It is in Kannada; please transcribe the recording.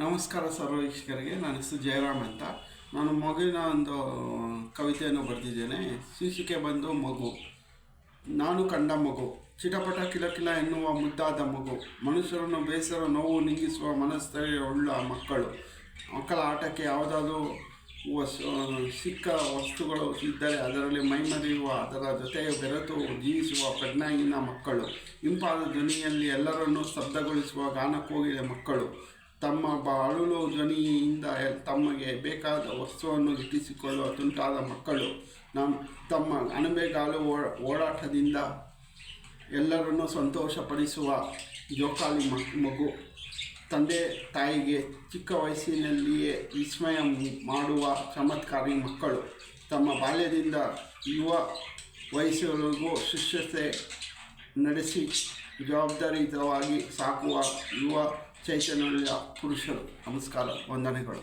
ನಮಸ್ಕಾರ ಸರ್ವ ವೀಕ್ಷಕರಿಗೆ ನನ್ನ ಹೆಸರು ಜಯರಾಮ್ ಅಂತ. ನಾನು ಮಗುವಿನ ಒಂದು ಕವಿತೆಯನ್ನು ಬರೆದಿದ್ದೇನೆ. ಶೀರ್ಷಿಕೆ ಬಂದು ಮಗು. ನಾನು ಕಂಡ ಮಗು. ಚಿಟಪಟ ಕಿಲಕಿಲ ಎನ್ನುವ ಮುದ್ದಾದ ಮಗು. ಮನುಷ್ಯರನ್ನು ಬೇಸರ, ನೋವು ನಿಂಗಿಸುವ ಮನಸ್ಥೈರ್ಯ ಉಳ್ಳ ಮಕ್ಕಳು. ಮಕ್ಕಳ ಆಟಕ್ಕೆ ಯಾವುದಾದ್ರೂ ವಸ್ ಸಿಕ್ಕ ವಸ್ತುಗಳು ಇದ್ದರೆ ಅದರಲ್ಲಿ ಮೈಮರೆಯುವ, ಅದರ ಜೊತೆಗೆ ಬೆರೆತು ಜೀವಿಸುವ ಪ್ರಜ್ಞಾಹೀನ ಮಕ್ಕಳು. ಇಂಪಾದ ಧ್ವನಿಯಲ್ಲಿ ಎಲ್ಲರನ್ನೂ ಸ್ತಬ್ಧಗೊಳಿಸುವ ಗಾನಕ್ಕೋಗಿದೆ ಮಕ್ಕಳು. ತಮ್ಮ ಬಾಳುಳು ಧ್ವನಿಯಿಂದ ತಮಗೆ ಬೇಕಾದ ವಸ್ತುವನ್ನು ಗಿಟ್ಟಿಸಿಕೊಳ್ಳುವ ತುಂಟಾದ ಮಕ್ಕಳು. ನಮ್ಮ ತಮ್ಮ ಅಣಬೆಗಾಲು ಓಡಾಟದಿಂದ ಎಲ್ಲರನ್ನೂ ಸಂತೋಷಪಡಿಸುವ ಜೋಕಾಲಿ ಮಗು. ತಂದೆ ತಾಯಿಗೆ ಚಿಕ್ಕ ವಯಸ್ಸಿನಲ್ಲಿಯೇ ವಿಸ್ಮಯ ಮಾಡುವ ಚಮತ್ಕಾರಿ ಮಕ್ಕಳು. ತಮ್ಮ ಬಾಲ್ಯದಿಂದ ಯುವ ವಯಸ್ಸಿನವರೆಗೂ ಶಿಷ್ಯತೆ ನಡೆಸಿ ಜವಾಬ್ದಾರಿಯುತವಾಗಿ ಸಾಕುವ ಯುವ చైతన్యుడు పురుషుడు నమస్కారం వందనగడు